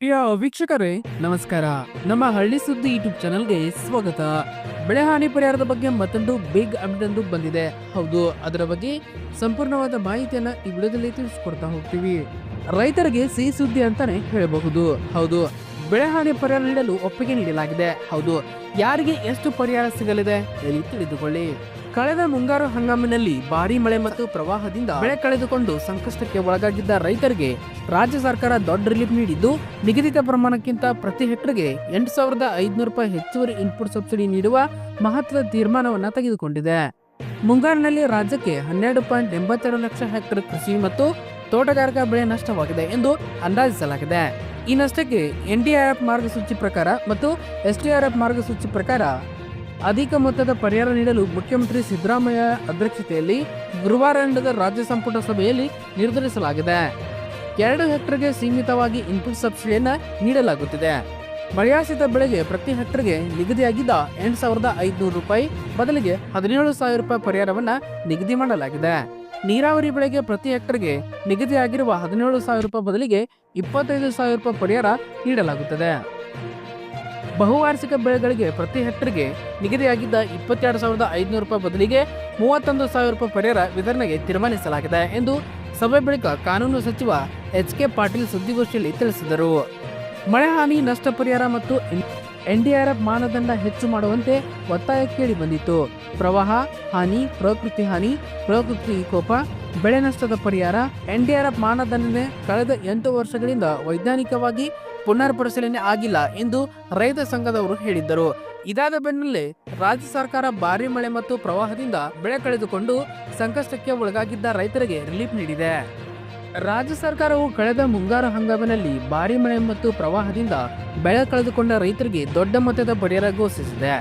ಪ್ರಿಯ ವೀಕ್ಷಕರೇ, ನಮಸ್ಕಾರ. ನಮ್ಮ ಹಳ್ಳಿ ಸುದ್ದಿ ಯೂಟ್ಯೂಬ್ ಚಾನಲ್ಗೆ ಸ್ವಾಗತ. ಬೆಳೆ ಹಾನಿ ಪರಿಹಾರದ ಬಗ್ಗೆ ಮತ್ತೊಂದು ಬಿಗ್ ಅಪ್ಡೇಟ್ ಒಂದು ಬಂದಿದೆ. ಹೌದು, ಅದರ ಬಗ್ಗೆ ಸಂಪೂರ್ಣವಾದ ಮಾಹಿತಿಯನ್ನ ಈ ವಿಡಿಯೋದಲ್ಲಿ ತಿಳಿಸ್ಕೊಡ್ತಾ ಹೋಗ್ತೀವಿ. ರೈತರಿಗೆ ಸಿಹಿ ಸುದ್ದಿ ಅಂತಾನೆ ಹೇಳಬಹುದು. ಹೌದು, ಬೆಳೆ ಹಾನಿ ಪರಿಹಾರ ನೀಡಲು ಒಪ್ಪಿಗೆ ನೀಡಲಾಗಿದೆ. ಹೌದು, ಯಾರಿಗೆ ಎಷ್ಟು ಪರಿಹಾರ ಸಿಗಲಿದೆ ಹೇಳಿ ತಿಳಿದುಕೊಳ್ಳಿ. ಕಳೆದ ಮುಂಗಾರು ಹಂಗಾಮಿನಲ್ಲಿ ಭಾರಿ ಮಳೆ ಮತ್ತು ಪ್ರವಾಹದಿಂದ ಬೆಳೆ ಕಳೆದುಕೊಂಡು ಸಂಕಷ್ಟಕ್ಕೆ ಒಳಗಾಗಿದ್ದ ರೈತರಿಗೆ ರಾಜ್ಯ ಸರ್ಕಾರ ದೊಡ್ಡ ರಿಲೀಫ್ ನೀಡಿದ್ದು, ನಿಗದಿತ ಪ್ರಮಾಣಕ್ಕಿಂತ ಪ್ರತಿ ಹೆಕ್ಟರ್ಗೆ ಎಂಟು ಸಾವಿರದ ಐದುನೂರು ರೂಪಾಯಿ ಹೆಚ್ಚುವರಿ ಇನ್ಪುಟ್ ಸಬ್ಸಿಡಿ ನೀಡುವ ಮಹತ್ವದ ತೀರ್ಮಾನವನ್ನು ತೆಗೆದುಕೊಂಡಿದೆ. ಮುಂಗಾರಿನಲ್ಲಿ ರಾಜ್ಯಕ್ಕೆ ಹನ್ನೆರಡು ಪಾಯಿಂಟ್ ಎಂಬತ್ತೆರಡು ಲಕ್ಷ ಹೆಕ್ಟರ್ ಕೃಷಿ ಮತ್ತು ತೋಟಗಾರಿಕಾ ಬೆಳೆ ನಷ್ಟವಾಗಿದೆ ಎಂದು ಅಂದಾಜಿಸಲಾಗಿದೆ. ಈ ನಷ್ಟಕ್ಕೆ ಎನ್ಡಿಆರ್ಎಫ್ ಮಾರ್ಗಸೂಚಿ ಪ್ರಕಾರ ಮತ್ತು ಎಸ್ಡಿಆರ್ಎಫ್ ಮಾರ್ಗಸೂಚಿ ಪ್ರಕಾರ ಅಧಿಕ ಮೊತ್ತದ ಪರಿಹಾರ ನೀಡಲು ಮುಖ್ಯಮಂತ್ರಿ ಸಿದ್ದರಾಮಯ್ಯ ಅಧ್ಯಕ್ಷತೆಯಲ್ಲಿ ಗುರುವಾರ ನಡೆದ ರಾಜ್ಯ ಸಂಪುಟ ಸಭೆಯಲ್ಲಿ ನಿರ್ಧರಿಸಲಾಗಿದೆ. ಎರಡು ಹೆಕ್ಟರ್ಗೆ ಸೀಮಿತವಾಗಿ ಇನ್ಪುಟ್ ಸಬ್ಸಿಡಿಯನ್ನು ನೀಡಲಾಗುತ್ತಿದೆ. ಮಳೆಯಾಶ್ರಿತ ಬೆಳೆಗೆ ಪ್ರತಿ ಹೆಕ್ಟರ್ಗೆ ನಿಗದಿಯಾಗಿದ್ದ ಎಂಟು ಸಾವಿರದ ಐದುನೂರು ರೂಪಾಯಿ ಬದಲಿಗೆ ಹದಿನೇಳು ಸಾವಿರ ರೂಪಾಯಿ ಪರಿಹಾರವನ್ನು ನಿಗದಿ ಮಾಡಲಾಗಿದೆ. ನೀರಾವರಿ ಬೆಳೆಗೆ ಪ್ರತಿ ಹೆಕ್ಟರ್ಗೆ ನಿಗದಿಯಾಗಿರುವ ಹದಿನೇಳು ಸಾವಿರ ರೂಪಾಯಿ ಬದಲಿಗೆ ಇಪ್ಪತ್ತೈದು ಸಾವಿರ ರೂಪಾಯಿ ಪರಿಹಾರ ನೀಡಲಾಗುತ್ತದೆ. ಬಹುವಾರ್ಷಿಕ ಬೆಳೆಗಳಿಗೆ ಪ್ರತಿ ಹೆಕ್ಟರ್ಗೆ ನಿಗದಿಯಾಗಿದ್ದ ಇಪ್ಪತ್ತೆರಡು ಸಾವಿರದ ಐದುನೂರು ರೂಪಾಯಿ ಬದಲಿಗೆ ಮೂವತ್ತೊಂದು ಸಾವಿರ ರೂಪಾಯಿ ಪರಿಹಾರ ವಿತರಣೆಗೆ ತೀರ್ಮಾನಿಸಲಾಗಿದೆ ಎಂದು ಸಭೆ ಬಳಿಕ ಕಾನೂನು ಸಚಿವ ಎಚ್ ಕೆ ಪಾಟೀಲ್ ಸುದ್ದಿಗೋಷ್ಠಿಯಲ್ಲಿ ತಿಳಿಸಿದರು. ಮಳೆ ಹಾನಿ, ನಷ್ಟ ಪರಿಹಾರ ಮತ್ತು ಎನ್ಡಿಆರ್ಎಫ್ ಮಾನದಂಡ ಹೆಚ್ಚು ಮಾಡುವಂತೆ ಒತ್ತಾಯ ಕೇಳಿ ಬಂದಿತ್ತು. ಪ್ರವಾಹ, ಹಾನಿ, ಪ್ರಕೃತಿ ಹಾನಿ, ಪ್ರಕೃತಿ ವಿಕೋಪ ಬೆಳೆ ನಷ್ಟದ ಪರಿಹಾರ ಎನ್ಡಿಆರ್ಎಫ್ ಮಾನದಂಡನೆ ಕಳೆದ ಎಂಟು ವರ್ಷಗಳಿಂದ ವೈಜ್ಞಾನಿಕವಾಗಿ ಪುನರ್ ಪರಿಶೀಲನೆ ಆಗಿಲ್ಲ ಎಂದು ರೈತ ಸಂಘದವರು ಹೇಳಿದ್ದರು. ಇದಾದ ಬೆನ್ನಲ್ಲೇ ರಾಜ್ಯ ಸರ್ಕಾರ ಭಾರಿ ಮಳೆ ಮತ್ತು ಪ್ರವಾಹದಿಂದ ಬೆಳೆ ಕಳೆದುಕೊಂಡು ಸಂಕಷ್ಟಕ್ಕೆ ಒಳಗಾಗಿದ್ದ ರೈತರಿಗೆ ರಿಲೀಫ್ ನೀಡಿದೆ. ರಾಜ್ಯ ಸರ್ಕಾರವು ಕಳೆದ ಮುಂಗಾರು ಹಂಗಾಮಿನಲ್ಲಿ ಭಾರಿ ಮಳೆ ಮತ್ತು ಪ್ರವಾಹದಿಂದ ಬೆಳೆ ಕಳೆದುಕೊಂಡ ರೈತರಿಗೆ ದೊಡ್ಡ ಮೊತ್ತದ ಪರಿಹಾರ ಘೋಷಿಸಿದೆ.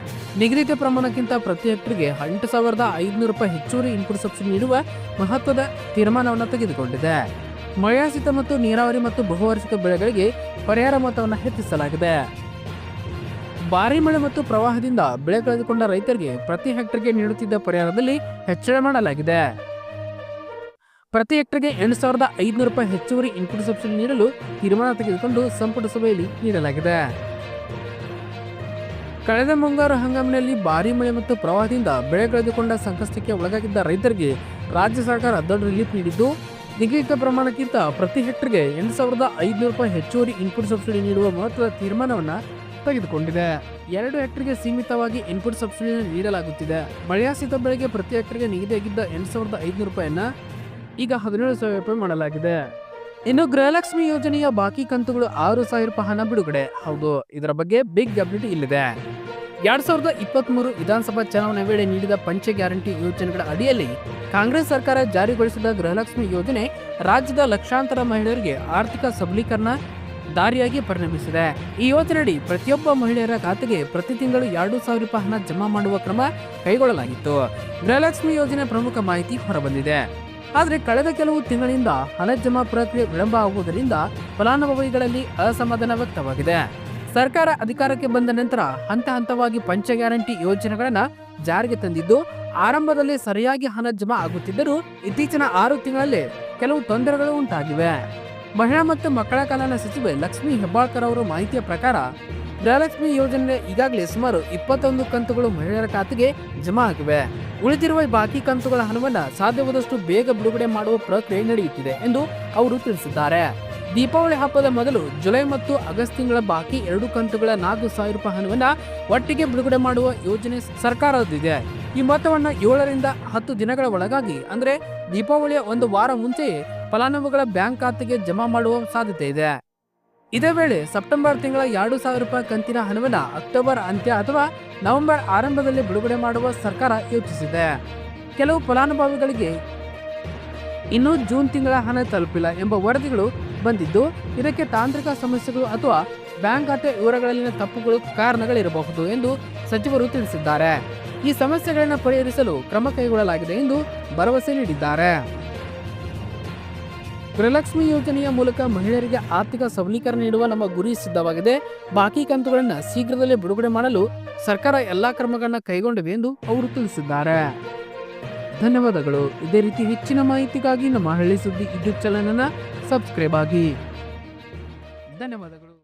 ನಿಗದಿತ ಪ್ರಮಾಣಕ್ಕಿಂತ ಪ್ರತಿ ಹೆಕ್ಟರ್ಗೆ ಎಂಟು ಸಾವಿರದ ಐದುನೂರು ರೂಪಾಯಿ ಹೆಚ್ಚುವರಿ ಇನ್ಪುಟ್ ಸಬ್ಸಿಡಿ ನೀಡುವ ಮಹತ್ವದ ತೀರ್ಮಾನವನ್ನು ತೆಗೆದುಕೊಂಡಿದೆ. ಮಳೆಯಾಶ್ರಿತ ಮತ್ತು ನೀರಾವರಿ ಮತ್ತು ಬಹುವಾರ್ಷಿಕ ಬೆಳೆಗಳಿಗೆ ಪರಿಹಾರ ಮೊತ್ತವನ್ನು ಹೆಚ್ಚಿಸಲಾಗಿದೆ. ಭಾರಿ ಮಳೆ ಮತ್ತು ಪ್ರವಾಹದಿಂದ ಬೆಳೆ ಕಳೆದುಕೊಂಡ ರೈತರಿಗೆ ಪ್ರತಿ ಹೆಕ್ಟರ್ಗೆ ನೀಡುತ್ತಿದ್ದ ಪರಿಹಾರದಲ್ಲಿ ಹೆಚ್ಚಳ ಮಾಡಲಾಗಿದೆ. ಪ್ರತಿ ಹೆಕ್ಟರ್ಗೆ ಎಂಟು ಸಾವಿರದ ಐದುನೂರು ರೂಪಾಯಿ ಹೆಚ್ಚುವರಿ ಇನ್ಪುಟ್ ಸಬ್ಸಿಡಿ ನೀಡಲು ತೀರ್ಮಾನ ತೆಗೆದುಕೊಂಡು ಸಂಪುಟ ಸಭೆಯಲ್ಲಿ ನೀಡಲಾಗಿದೆ. ಕಳೆದ ಮುಂಗಾರು ಹಂಗಾಮಿನಲ್ಲಿ ಭಾರಿ ಮಳೆ ಮತ್ತು ಪ್ರವಾಹದಿಂದ ಬೆಳೆ ಕಳೆದುಕೊಂಡ ಸಂಕಷ್ಟಕ್ಕೆ ಒಳಗಾಗಿದ್ದ ರೈತರಿಗೆ ರಾಜ್ಯ ಸರ್ಕಾರ ದೊಡ್ಡ ರಿಲೀಫ್ ನೀಡಿದ್ದು, ನಿಗದಿತ ಪ್ರಮಾಣಕ್ಕಿಂತ ಪ್ರತಿ ಹೆಕ್ಟರ್ಗೆ ಎಂಟು ಸಾವಿರದ ಐದುನೂರು ರೂಪಾಯಿ ಹೆಚ್ಚುವರಿ ಇನ್ಪುಟ್ ಸಬ್ಸಿಡಿ ನೀಡುವ ಮಹತ್ವದ ತೀರ್ಮಾನವನ್ನು ತೆಗೆದುಕೊಂಡಿದೆ. ಎರಡು ಹೆಕ್ಟರ್ಗೆ ಸೀಮಿತವಾಗಿ ಇನ್ಪುಟ್ ಸಬ್ಸಿಡಿಯನ್ನು ನೀಡಲಾಗುತ್ತಿದೆ. ಮಳೆಯಾಶ್ರಿತ ಬೆಳೆಗೆ ಪ್ರತಿ ಹೆಕ್ಟರ್ಗೆ ನಿಗದಿಯಾಗಿದ್ದ ಎಂಟು ಸಾವಿರದ ಐದುನೂರು ರೂಪಾಯಿಯನ್ನ ಈಗ ಹದಿನೇಳು ಸಾವಿರ ರೂಪಾಯಿ ಮಾಡಲಾಗಿದೆ. ಇನ್ನು ಗೃಹಲಕ್ಷ್ಮಿ ಯೋಜನೆಯ ಬಾಕಿ ಕಂತುಗಳು ಆರು ಸಾವಿರ ರೂಪಾಯಿ ಹಣ ಬಿಡುಗಡೆ. ಹೌದು, ಇದರ ಬಗ್ಗೆ ಬಿಗ್ ಅಪ್ಡೇಟ್ ಇಲ್ಲಿದೆ. ಎರಡ್ ಸಾವಿರದ ಇಪ್ಪತ್ಮೂರು ವಿಧಾನಸಭಾ ಚುನಾವಣೆ ವೇಳೆ ನೀಡಿದ ಪಂಚ ಗ್ಯಾರಂಟಿ ಯೋಜನೆಗಳ ಅಡಿಯಲ್ಲಿ ಕಾಂಗ್ರೆಸ್ ಸರ್ಕಾರ ಜಾರಿಗೊಳಿಸಿದ ಗೃಹಲಕ್ಷ್ಮಿ ಯೋಜನೆ ರಾಜ್ಯದ ಲಕ್ಷಾಂತರ ಮಹಿಳೆಯರಿಗೆ ಆರ್ಥಿಕ ಸಬಲೀಕರಣ ದಾರಿಯಾಗಿ ಪರಿಣಮಿಸಿದೆ. ಈ ಯೋಜನೆಯಡಿ ಪ್ರತಿಯೊಬ್ಬ ಮಹಿಳೆಯರ ಖಾತೆಗೆ ಪ್ರತಿ ತಿಂಗಳು ಎರಡು ಸಾವಿರ ರೂಪಾಯಿ ಹಣ ಜಮಾ ಮಾಡುವ ಕ್ರಮ ಕೈಗೊಳ್ಳಲಾಗಿತ್ತು. ಗೃಹಲಕ್ಷ್ಮಿ ಯೋಜನೆ ಪ್ರಮುಖ ಮಾಹಿತಿ ಹೊರಬಂದಿದೆ. ಆದರೆ ಕಳೆದ ಕೆಲವು ತಿಂಗಳಿಂದ ಹಣ ಜಮಾ ಪ್ರಕ್ರಿಯೆ ವಿಳಂಬ ಆಗುವುದರಿಂದ ಫಲಾನುಭವಿಗಳಲ್ಲಿ ಅಸಮಾಧಾನ ವ್ಯಕ್ತವಾಗಿದೆ. ಸರ್ಕಾರ ಅಧಿಕಾರಕ್ಕೆ ಬಂದ ನಂತರ ಹಂತ ಹಂತವಾಗಿ ಪಂಚ ಗ್ಯಾರಂಟಿ ಯೋಜನೆಗಳನ್ನು ಜಾರಿಗೆ ತಂದಿದ್ದು, ಆರಂಭದಲ್ಲಿ ಸರಿಯಾಗಿ ಹಣ ಜಮಾ ಆಗುತ್ತಿದ್ದರೂ ಇತ್ತೀಚಿನ ಆರು ತಿಂಗಳಲ್ಲಿ ಕೆಲವು ತೊಂದರೆಗಳು ಉಂಟಾಗಿವೆ. ಮಹಿಳಾ ಮತ್ತು ಮಕ್ಕಳ ಕಲ್ಯಾಣ ಸಚಿವೆ ಲಕ್ಷ್ಮೀ ಹೆಬ್ಬಾಳ್ಕರ್ ಅವರ ಮಾಹಿತಿಯ ಪ್ರಕಾರ ಗೃಹಲಕ್ಷ್ಮಿ ಯೋಜನೆ ಈಗಾಗಲೇ ಸುಮಾರು ಇಪ್ಪತ್ತೊಂದು ಕಂತುಗಳು ಮಹಿಳೆಯರ ಖಾತೆಗೆ ಜಮಾ ಆಗಿವೆ. ಉಳಿದಿರುವ ಬಾಕಿ ಕಂತುಗಳ ಹಣವನ್ನು ಸಾಧ್ಯವಾದಷ್ಟು ಬೇಗ ಬಿಡುಗಡೆ ಮಾಡುವ ಪ್ರಕ್ರಿಯೆ ನಡೆಯುತ್ತಿದೆ ಎಂದು ಅವರು ತಿಳಿಸಿದ್ದಾರೆ. ದೀಪಾವಳಿ ಹಬ್ಬದ ಮೊದಲು ಜುಲೈ ಮತ್ತು ಆಗಸ್ಟ್ ತಿಂಗಳ ಬಾಕಿ ಎರಡು ಕಂತುಗಳ ನಾಲ್ಕು ಸಾವಿರ ರೂಪಾಯಿ ಹಣವನ್ನು ಒಟ್ಟಿಗೆ ಬಿಡುಗಡೆ ಮಾಡುವ ಯೋಜನೆ ಸರ್ಕಾರದಿದೆ ಈ ಮೊತ್ತವನ್ನು ಏಳರಿಂದ ಹತ್ತು ದಿನಗಳ ಒಳಗಾಗಿ ಅಂದರೆ ದೀಪಾವಳಿಯ ಒಂದು ವಾರ ಮುಂಚೆಯೇ ಫಲಾನುಭವಿಗಳ ಬ್ಯಾಂಕ್ ಖಾತೆಗೆ ಜಮಾ ಮಾಡುವ ಸಾಧ್ಯತೆ ಇದೆ. ಇದೇ ವೇಳೆ ಸೆಪ್ಟೆಂಬರ್ ತಿಂಗಳ ಎರಡು ಸಾವಿರ ರೂಪಾಯಿ ಕಂತಿನ ಹಣವನ್ನ ಅಕ್ಟೋಬರ್ ಅಂತ್ಯ ಅಥವಾ ನವೆಂಬರ್ ಆರಂಭದಲ್ಲಿ ಬಿಡುಗಡೆ ಮಾಡುವ ಸರ್ಕಾರ ಯೋಚಿಸಿದೆ. ಕೆಲವು ಫಲಾನುಭವಿಗಳಿಗೆ ಇನ್ನೂ ಜೂನ್ ತಿಂಗಳ ಹಣ ತಲುಪಿಲ್ಲ ಎಂಬ ವರದಿಗಳು ಬಂದಿದ್ದು, ಇದಕ್ಕೆ ತಾಂತ್ರಿಕ ಸಮಸ್ಯೆಗಳು ಅಥವಾ ಬ್ಯಾಂಕ್ ಖಾತೆ ವಿವರಗಳಲ್ಲಿನ ತಪ್ಪುಗಳು ಕಾರಣಗಳಿರಬಹುದು ಎಂದು ಸಚಿವರು ತಿಳಿಸಿದ್ದಾರೆ. ಈ ಸಮಸ್ಯೆಗಳನ್ನು ಪರಿಹರಿಸಲು ಕ್ರಮ ಕೈಗೊಳ್ಳಲಾಗಿದೆ ಎಂದು ಭರವಸೆ ನೀಡಿದ್ದಾರೆ. ಗೃಹಲಕ್ಷ್ಮಿ ಯೋಜನೆಯ ಮೂಲಕ ಮಹಿಳೆಯರಿಗೆ ಆರ್ಥಿಕ ಸಬಲೀಕರಣ ನೀಡುವ ನಮ್ಮ ಗುರಿ ಸಿದ್ಧವಾಗಿದೆ. ಬಾಕಿ ಕಂತುಗಳನ್ನು ಶೀಘ್ರದಲ್ಲೇ ಬಿಡುಗಡೆ ಮಾಡಲು ಸರ್ಕಾರ ಎಲ್ಲಾ ಕ್ರಮಗಳನ್ನು ಕೈಗೊಂಡಿದೆ ಎಂದು ಅವರು ತಿಳಿಸಿದ್ದಾರೆ. ಧನ್ಯವಾದಗಳು. ಇದೇ ರೀತಿ ಹೆಚ್ಚಿನ ಮಾಹಿತಿಗಾಗಿ ನಮ್ಮ ಹಳ್ಳಿ ಸುದ್ದಿ ಯೂಟ್ಯೂಬ್ ಚಾನಲ್ ಅನ್ನ ಸಬ್ಸ್ಕ್ರೈಬ್ ಆಗಿ. ಧನ್ಯವಾದಗಳು.